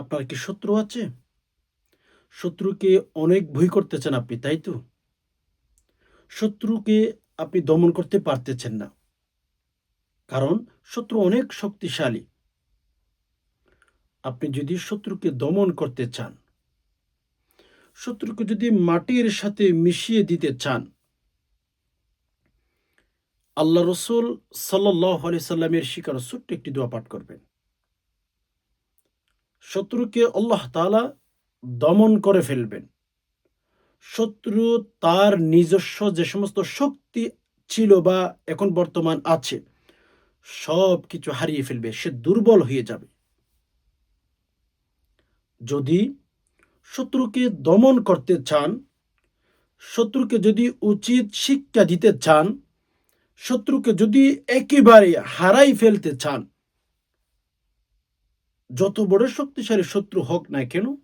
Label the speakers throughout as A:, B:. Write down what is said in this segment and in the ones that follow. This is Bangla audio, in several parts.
A: আপনার কি শত্রু আছে? শত্রুকে অনেক ভয় করতেছেন আপনি, তাই তো? শত্রুকে আপনি দমন করতে পারতেছেন না। কারণ শত্রু অনেক শক্তিশালী। আপনি যদি শত্রুকে দমন করতে চান, শত্রুকে যদি মাটির সাথে মিশিয়ে দিতে চান, আল্লাহ রসুল সাল্লাহ আলি সাল্লামের শিকার ছোট্ট একটি দোয়া পাঠ করবেন। শত্রুকে আল্লাহ তাআলা দমন করে ফেলবেন। শত্রু তার নিজস্ব যে সমস্ত শক্তি ছিল বা এখন বর্তমান আছে, সব কিছু হারিয়ে ফেলবে, সে দুর্বল হয়ে যাবে। যদি শত্রুকে দমন করতে চান, শত্রুকে যদি উচিত শিক্ষা দিতে চান, শত্রুকে যদি একেবারে হারাই ফেলতে চান যত বড় শক্তিশালী শত্রু হোক না কেন,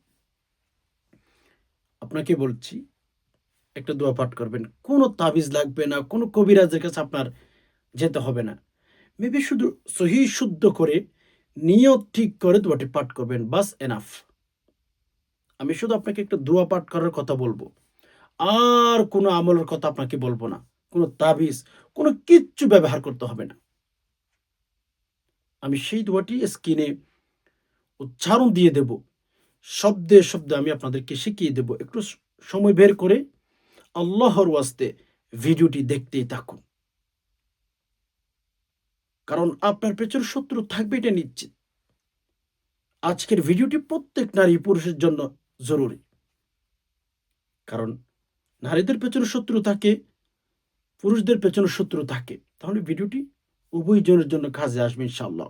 A: আপনাকে বলছি, একটা দোয়া পাঠ করবেন। কোনো তাবিজ লাগবে না, কোনো কবিরাজের কাছে আপনার যেতে হবে না। মেবি শুধু সহি শুদ্ধ করে, নিয়ত ঠিক করে দোয়াটি পাঠ করবেন, বাস এনাফ। আমি শুধু আপনাকে একটা দোয়া পাঠ করার কথা বলব। আর কোনো আমলের কথা আপনাকে বলব না। কোনো তাবিজ, কোনো কিচ্ছু ব্যবহার করতে হবে না। আমি সেই দোয়াটি স্ক্রিনে উচ্চারণ দিয়ে দেব। শব্দে শব্দে আমি আপনাদেরকে শিখিয়ে দেব। একটু সময় বের করে আল্লাহর ওয়াস্তে ভিডিওটি দেখতেই থাকুন। কারণ আপনার পেছনে শত্রু থাকবে এটা নিশ্চিত। আজকের ভিডিওটি প্রত্যেক নারী পুরুষের জন্য জরুরি। কারণ নারীদের পেছনে শত্রু থাকে, পুরুষদের পেছনে শত্রু থাকে। তাহলে ভিডিওটি উভয় জনের জন্য কাজে আসবে ইনশাল্লাহ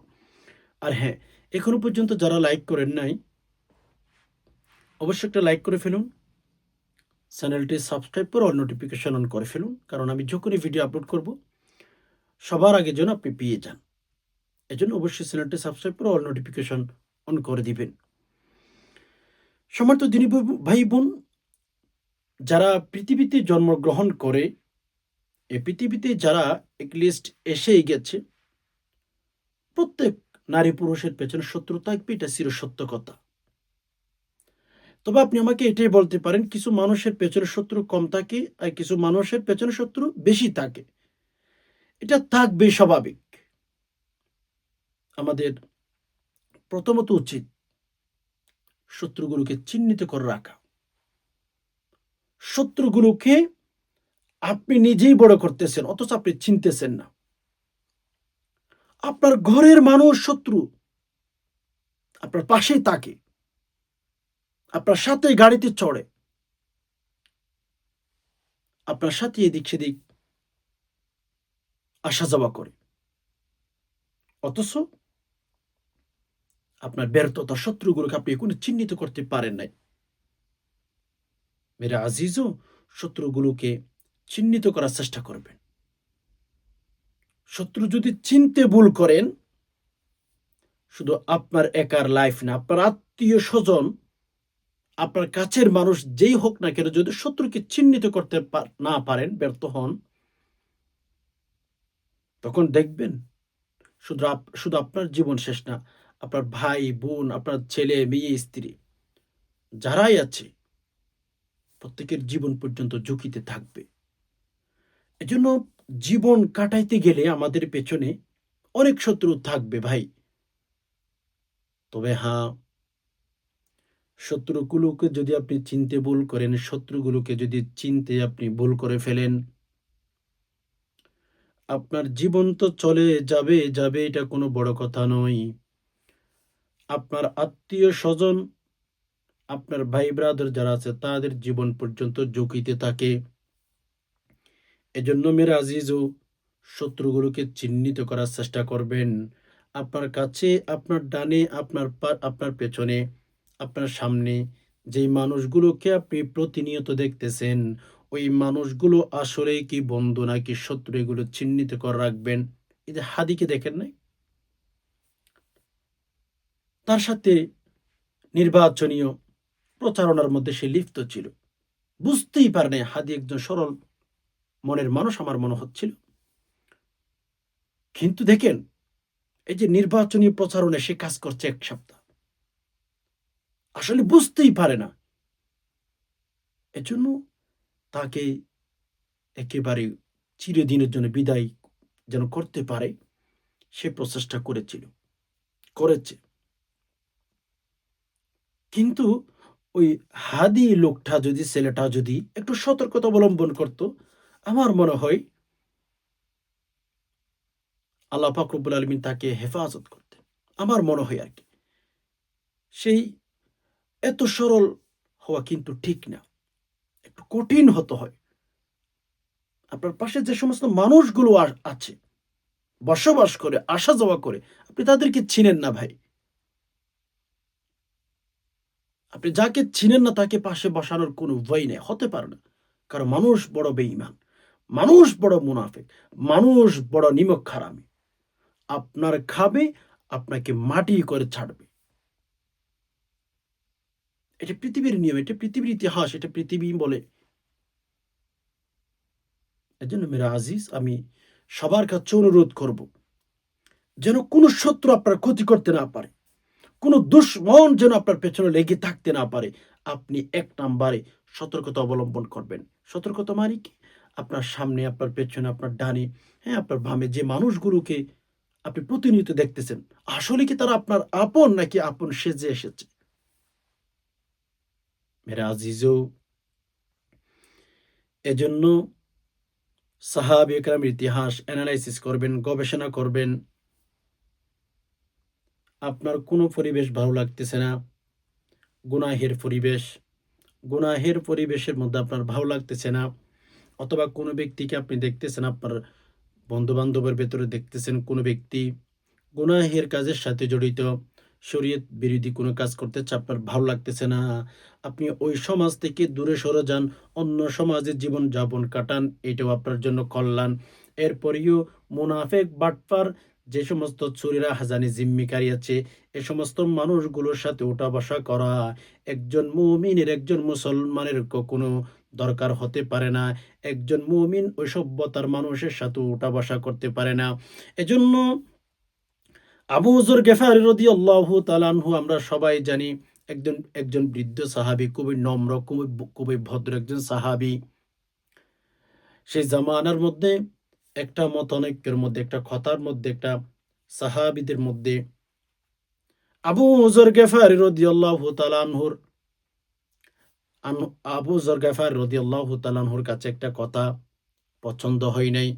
A: আর হ্যাঁ এখনও পর্যন্ত যারা লাইক করেন নাই, অবশ্যই একটা লাইক করে ফেলুন। চ্যানেলটি সাবস্ক্রাইব করে অল নোটিফিকেশন অন করে ফেলুন, কারণ আমি যখনই ভিডিও আপলোড করব, সবার আগে যেন আপনি পেয়ে যান। এজন্য অবশ্যই চ্যানেলটি সাবস্ক্রাইব করে অল নোটিফিকেশন অন করে দিবেন। সমার্থ দিনী ভাই বোন, যারা পৃথিবীতে জন্মগ্রহণ করে এ পৃথিবীতে যারা একলিস্ট এসেই গেছে, প্রত্যেক নারী পুরুষের পেছনে শত্রু থাকবে এটা চির সত্য কথা তবে আপনি আমাকে এটাই বলতে পারেন, কিছু মানুষের পেছনে শত্রু কম থাকে আর কিছু মানুষের পেছনে শত্রু বেশি থাকে। এটা থাকবে স্বাভাবিক। আমাদের প্রথমত উচিত শত্রুগুলোকে চিহ্নিত করে রাখা। শত্রুগুলোকে আপনি নিজেই বড় করতেছেন, অথচ আপনি চিনতেছেন না। আপনার ঘরের মানুষ শত্রু। আপনার পাশেই তাকে। আপনার সাথে গাড়িতে চড়ে। আপনার সাথে এদিক সেদিক আসা যাওয়া করে। অথচ আপনার ব্যর্থতা শত্রুগুলোকে আপনি কোনো চিহ্নিত করতে পারেন নাই। মেরা আজিজও শত্রুগুলোকে চিহ্নিত করার চেষ্টা করবেন। শত্রু যদি চিনতে ভুল করেন, শুধু আপনার একার লাইফ না, আপনার আত্মীয় স্বজন, আপনার কাছের মানুষ যেই হোক না কেন, যদি শত্রুকে চিহ্নিত করতে না পারেন, ব্যর্থ হন, তখন দেখবেন শুধু শুধু আপনার জীবন শেষ না, আপনার ভাই, বোন, আপনার ছেলে, মেয়ে, স্ত্রী, যারাই আছে, প্রত্যেকের জীবন পর্যন্ত ঝুঁকিতে থাকবে। এজন্য জীবন কাটাইতে গেলে আমাদের পেছনে অনেক শত্রু থাকবে ভাই। তবে হ্যাঁ শত্রুগুলোকে যদি আপনি চিনতে ভুল করেন, শত্রুগুলোকে যদি চিনতে আপনি ভুল করে ফেলেন, আপনার জীবন তো চলে যাবে যাবে এটা কোনো বড় কথা নয়। আপনার আত্মীয় স্বজন, আপনার ভাই ব্রাদার যারা আছে, তাদের জীবন পর্যন্ত ঝুঁকিতে থাকে। এজন্য মেরা আজিজও শত্রুগুলোকে চিহ্নিত করার চেষ্টা করবেন। আপনার কাছে, আপনার ডানে, আপনার আপনার পেছনে, আপনার সামনে যেই মানুষগুলোকে আপনি প্রতিনিয়ত দেখতেছেন, ওই মানুষগুলো আসলেই কি বন্ধু নাকি শত্রু এগুলো চিহ্নিত করে রাখবেন? এই যে হাদিকে দেখেন নাই? তার সাথে নির্বাচনীয় প্রচারণার মধ্যে সে লিপ্ত ছিল। বুঝতেই পারে নাই হাদি একজন সরল মনের মানুষ আমার মনে হচ্ছিল। কিন্তু দেখেন, এই যে নির্বাচনী প্রচারণে সে কাজ করছে এক সপ্তাহ। আসলে বুঝতেই পারে না। এজন্য তাকে একেবারে চিরদিনের জন্য বিদায় যেন করতে পারে, সে প্রচেষ্টা করেছিল, করেছে। কিন্তু ওই হাদি লোকটা যদি, ছেলেটা যদি একটু সতর্কতা অবলম্বন করত আমার মনে হয় আল্লাহ ফাকরুবুল আলমিন তাকে হেফাজত করতেন। আমার মনে হয় আর কি। সেই এত সরল হওয়া কিন্তু ঠিক না। একটু কঠিন হতে হয়। আপনার পাশে যে সমস্ত মানুষগুলো আছে, বসবাস করে, আসা যাওয়া করে, আপনি তাদেরকে চিনেন না ভাই। আপনি যাকে চিনেন না তাকে পাশে বসানোর কোনো উপায় নেই, হতে পারে না। কারণ মানুষ বড় বেঈমান। মানুষ বড় মুনাফিক, মানুষ বড় নিমক খারামি। আপনার খাবে, আপনাকে মাটি করে ছাড়বে। এটা পৃথিবীর নিয়ম, এটা পৃথিবীর ইতিহাস, এটা পৃথিবী বলে। এজন্য মেরা আজিজ, আমি সবার কাছে অনুরোধ করব, যেন কোনো শত্রু আপনার ক্ষতি করতে না পারে, কোনো দুশ্মন যেন আপনার পেছনে লেগে থাকতে না পারে। আপনি এক নাম্বারে সতর্কতা অবলম্বন করবেন। সতর্কতা মানে কি? আপনার সামনে, আপনার পেছনে, আপনার ডানে হ্যাঁ আপনার বামে যে মানুষগুলোকে আপনি প্রতিনিয়ত দেখতেছেন, আসলে কি তারা আপনার আপন নাকি আপন সেজে এসেছে? মেরা আজিজও এজন্য সাহাবি একরামের ইতিহাস অ্যানালাইসিস করবেন, গবেষণা করবেন। আপনার কোনো পরিবেশ ভালো লাগতেছে না, গুনাহের পরিবেশ, গুনাহের পরিবেশের মধ্যে আপনার ভালো লাগতেছে না। অথবা কোনো ব্যক্তিকে আপনি দেখতেছেন, আপনার বন্ধু বান্ধবের ভেতরে দেখতেছেন কোনো ব্যক্তি গুনাহের কাজের সাথে জড়িত, শরীয়ত বিরোধী কোনো কাজ করতেছে, আপনার ভালো লাগতেছে না, আপনি ওই সমাজ থেকে দূরে সরে যান, অন্য সমাজে জীবন যাপন কাটান, এটাও আপনার জন্য কল্যাণ। এরপরেও মুনাফেক বাটপার, যে সমস্ত চুরিরা হাজানি জিম্মিকারী আছে, এ সমস্ত মানুষগুলোর সাথে ওঠা বসা করা, একজন মুমিনের, একজন মুসলমানের কোনো দরকার হতে পারে না। একজন মুমিন ওই সভ্যতার মানুষের সাথে ওঠা বসা করতে পারে না। এজন্য আবু হুজুর গেফার রদি আল্লাহ তালানহু আমরা সবাই জানি, একজন একজন বৃদ্ধ সাহাবি খুবই নম্র, খুবই খুবই ভদ্র একজন সাহাবি। সেই জামানার মধ্যে একটা মতানৈক্যের মধ্যে, একটা কথার মধ্যে, একটা সাহাবিদের মধ্যে। আবু হুজুর গেফার রদি আল্লাহ তালানহুর আবু জর গেফার রদি আল্লাহ তালানহুর কাছে একটা কথা পছন্দ হয় নাই,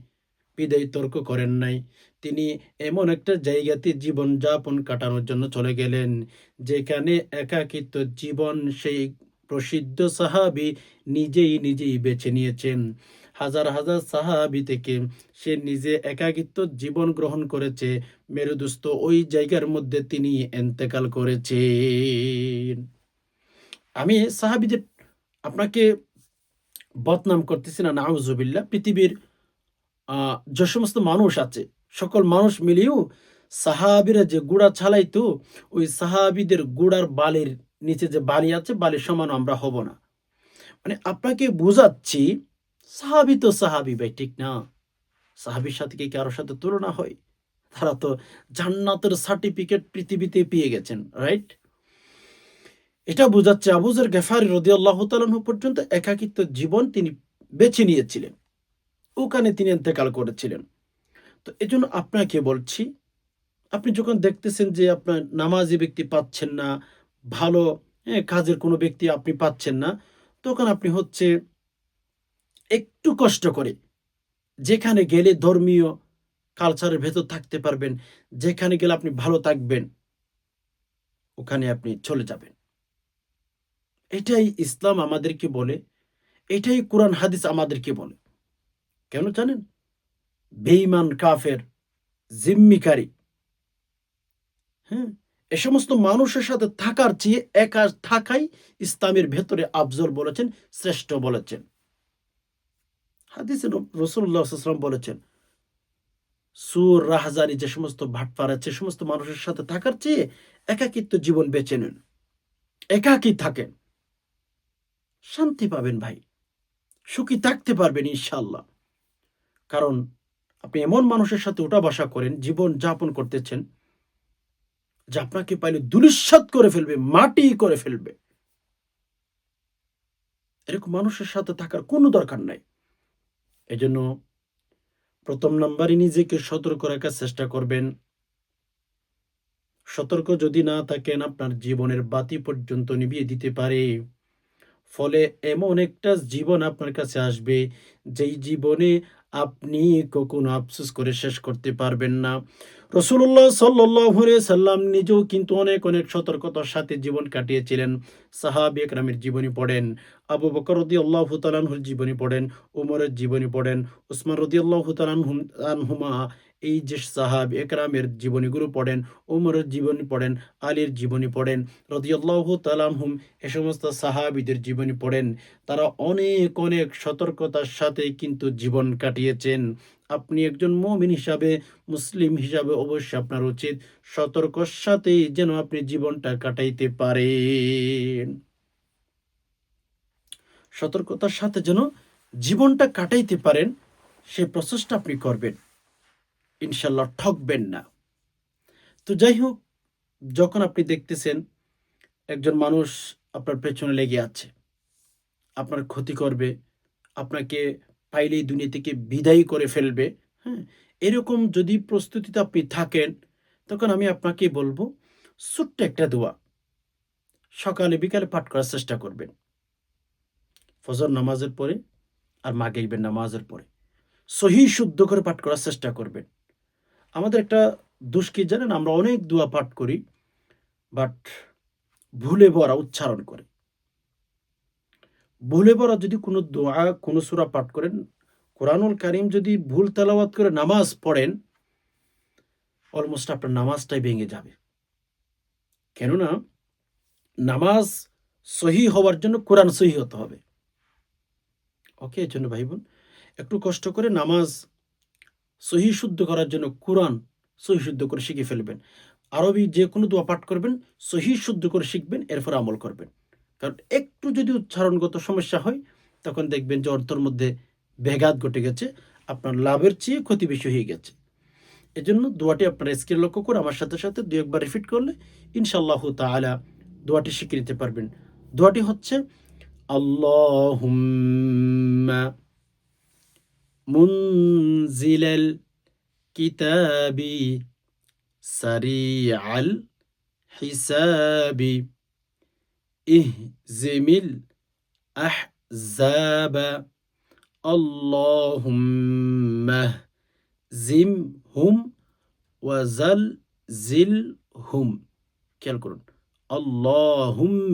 A: বিদায় তর্ক করেন নাই। তিনি এমন একটা জায়গাতে জীবন যাপন কাটানোর জন্য চলে গেলেন, যেখানে একাকিত্ব জীবন সেই প্রসিদ্ধ সাহাবি নিজেই নিজেই বেছে নিয়েছেন। হাজার হাজার সাহাবি থেকে সে নিজে একাকিত্ব জীবন গ্রহণ করেছে, মেরুদুস্ত ওই জায়গার মধ্যে তিনি এন্তেকাল করেছেন। আমি সাহাবিদের আপনাকে বদনাম করতেছি না নাউজুবিল্লা পৃথিবীর যে সমস্ত মানুষ আছে, সকল মানুষ মিলিয়েও সাহাবিরা যে গুড়া ছালাইতো, ওই সাহাবিদের গুড়ার বালির নিচে যে বালি আছে, বালির সমান আমরা হব না। মানে আপনাকে বোঝাচ্ছি, সাহাবি তো সাহাবি ভাই, ঠিক না? সাহাবির সাথে কি কারোর সাথে তুলনা হয়? তারা তো জান্নাতের সার্টিফিকেট পৃথিবীতে পেয়ে গেছেন রাইট এটা বোঝাচ্ছে আবুজের গেফারি রদি আল্লাহ তালু পর্যন্ত একাকিত্ব জীবন তিনি বেছে নিয়েছিলেন। ওখানে তিনি এতেকাল করেছিলেন। তো এই জন্য আপনাকে বলছি আপনি যখন দেখতেছেন যে আপনার নামাজি ব্যক্তি পাচ্ছেন না ভালো হ্যাঁ, কাজের কোনো ব্যক্তি আপনি পাচ্ছেন না তখন আপনি হচ্ছে একটু কষ্ট করে যেখানে গেলে ধর্মীয় কালচারের ভেতর থাকতে পারবেন যেখানে গেলে আপনি ভালো থাকবেন ওখানে আপনি চলে যাবেন। এটাই ইসলাম আমাদেরকে বলে, এটাই কোরআন, হাদিস আমাদেরকে বলে। কেন জানেন? বেঈমান, কাফের, জিম্মিকারী। হ্যাঁ এ সমস্ত মানুষের সাথে থাকার চেয়ে একা থাকাই ইসলামের ভেতরে আফজল বলেছেন, শ্রেষ্ঠ বলেছেন। হাদিসে রসুল্লাহাম বলেছেন, সুর, রাহাজানি যে সমস্ত আছে সে সমস্ত মানুষের সাথে থাকার চেয়ে একাকিত্ব জীবন বেছে নেন। একাকি থাকেন। শান্তি পাবেন ভাই। সুখী থাকতে পারবেন ইনশাল্লাহ কারণ আপনি এমন মানুষের সাথে উঠা বাসা করেন, জীবন যাপন করতেছেন, যে আপনাকে পাইলে দুলিশ্বাত করে ফেলবে, মাটি করে ফেলবে। এরকম মানুষের সাথে থাকার কোনো দরকার নাই। এজন্য প্রথম নাম্বারই নিজেকে সতর্ক রাখার চেষ্টা করবেন। সতর্ক যদি না থাকেন, আপনার জীবনের বাতি পর্যন্ত নিভিয়ে দিতে পারে। ফলে এমন একটা জীবন আপনার কাছে আসবে, যেই জীবনে আপনি কখনো আফসোস করে শেষ করতে পারবেন না। রসুল্লাহ সাল্লাহ সাল্লাম নিজেও কিন্তু অনেক অনেক সতর্কতার সাথে জীবন কাটিয়েছিলেন। সাহাবি একরামের জীবনী পড়েন, আবু বকর রদি আল্লাহ তালানহুর জীবনী পড়েন, উমরের জীবনী পড়েন, উসমান রদি আল্লাহ তালানহুম এই যে সাহাব একরামের জীবনীগুলো পড়েন, উমরের জীবনী পড়েন, আলীর জীবনী পড়েন, রদিয়াল্লাহ তালামহুম এ সমস্ত সাহাবিদের জীবনী পড়েন। তারা অনেক অনেক সতর্কতার সাথে কিন্তু জীবন কাটিয়েছেন। আপনি একজন মমিন হিসাবে, মুসলিম হিসাবে অবশ্যই আপনার উচিত সতর্কর সাথেই যেন আপনি জীবনটা কাটাইতে পারেন। সতর্কতার সাথে যেন জীবনটা কাটাইতে পারেন, সে প্রচেষ্টা আপনি করবেন। ইনশাল্লাহ ঠকবেন না। তো যাই হোক যখন আপনি দেখতেছেন একজন মানুষ আপনার পেছনে লেগে আছে, আপনার ক্ষতি করবে, আপনাকে পাইলেই দুনিয়া থেকে বিদায় করে ফেলবে হ্যাঁ এরকম যদি প্রস্তুতিতে আপনি থাকেন, তখন আমি আপনাকে বলব, ছোট্ট একটা দোয়া। সকালে বিকালে পাঠ করার চেষ্টা করবেন। ফজর নামাজের পরে আর মাগেইবেন নামাজের পরে। সহি শুদ্ধ করে পাঠ করার চেষ্টা করবেন। আমাদের একটা দোষ কি জানেন? আমরা অনেক দোয়া পাঠ করি বাট ভুলে ভরা, উচ্চারণ করে। ভুলে ভরা যদি কোনো দোয়া, কোনো সুরা পাঠ করেন, কোরআনুল কারিম যদি ভুল তেলাওয়াত করে নামাজ পড়েন অলমোস্ট আপনার নামাজটাই ভেঙে যাবে। কেননা, নামাজ সহি হওয়ার জন্য কোরআন সহি হতে হবে। ওকে এর জন্য ভাই বোন, একটু কষ্ট করে নামাজ সহি শুদ্ধ করার জন্য কোরআন সহি শুদ্ধ করে শিখে ফেলবেন। আরবি যে কোনো দোয়া পাঠ করবেন, সহি শুদ্ধ করে শিখবেন, এরপর আমল করবেন। কারণ একটু যদি উচ্চারণগত সমস্যা হয়, তখন দেখবেন যে অর্থর মধ্যে ব্যাঘাত ঘটে গেছে, আপনার লাভের চেয়ে ক্ষতি বেশি হয়ে গেছে। এজন্য দোয়াটি আপনার স্কিল লক্ষ্য করে আমার সাথে সাথে দু একবার রিপিট করলে ইনশাল্লাহ তালা দোয়াটি শিখে নিতে পারবেন। দোয়াটি হচ্ছে আল্লাহ منزل الكتاب سريع الحساب اهزم الأحزاب اللهم اهزمهم وزلزلهم খেয়াল করুন اللهم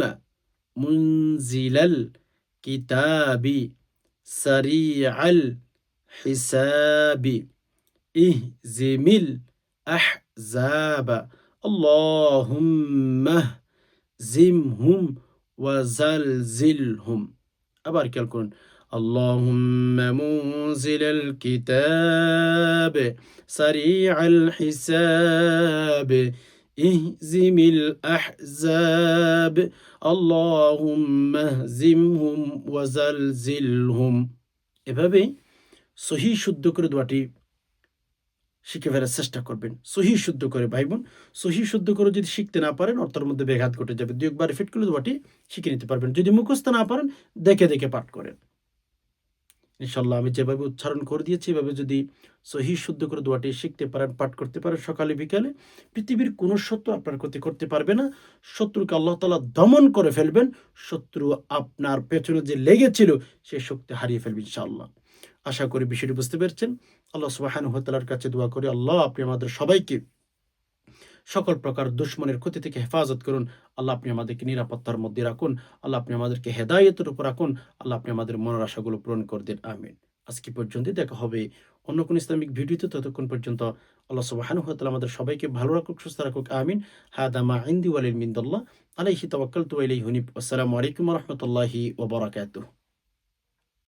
A: منزل الكتاب سريع الحساب اهزم الأحزاب اللهم اهزمهم وزلزلهم আবার খেয়াল করুন اللهم منزل الكتاب سريع الحساب اهزم الأحزاب اللهم اهزمهم وزلزلهم এভাবেই সহি শুদ্ধ করে দোয়াটি শিখে ফেলার চেষ্টা করবেন। সহি শুদ্ধ করে ভাই বোন, সহি শুদ্ধ করে যদি শিখতে না পারেন, অর্থের মধ্যে ব্যাঘাত ঘটে যাবে। দু একবার ফিট করলে দোয়াটি শিখে নিতে পারবেন। যদি মুখস্থ না পারেন, দেখে দেখে পাঠ করেন। ইনশাল্লাহ আমি যেভাবে উচ্চারণ করে দিয়েছি, এভাবে যদি সহি শুদ্ধ করে দোয়াটি শিখতে পারেন, পাঠ করতে পারেন, সকালে বিকালে, পৃথিবীর কোনো শত্রু আপনার ক্ষতি করতে পারবে না। শত্রুকে আল্লাহ তালা দমন করে ফেলবেন। শত্রু আপনার পেছনে যে লেগেছিল সেই শক্তি হারিয়ে ফেলবে ইনশাআল্লাহ। আশা করি বিষয়টি বুঝতে পেরেছেন। আল্লাহ সুবাহান হতালার কাছে দোয়া করি, আল্লাহ আপনি আমাদের সবাইকে সকল প্রকার দুশ্মনের ক্ষতি থেকে হেফাজত করুন। আল্লাহ আপনি আমাদেরকে নিরাপত্তার মধ্যে রাখুন। আল্লাহ আপনি আমাদেরকে হেদায়তের উপর রাখুন। আল্লাহ আপনি আমাদের মনের আশাগুলো পূরণ করে দিন। আমিন। আজকে পর্যন্ত দেখা হবে অন্য কোন ইসলামিক ভিডিওতে। ততক্ষণ পর্যন্ত আল্লাহ সুবাহানু হতালা আমাদের সবাইকে ভালো রাখুক, সুস্থ রাখুক। আমিন। হাদামা ইন্দি ওয়ালিল মিন্দল্লাহ। আলাইহি তাওয়াক্কালতু ইলাইহি হুনিব। আসসালামু আলাইকুম রাহমাতুল্লাহি বারাকাতুহু।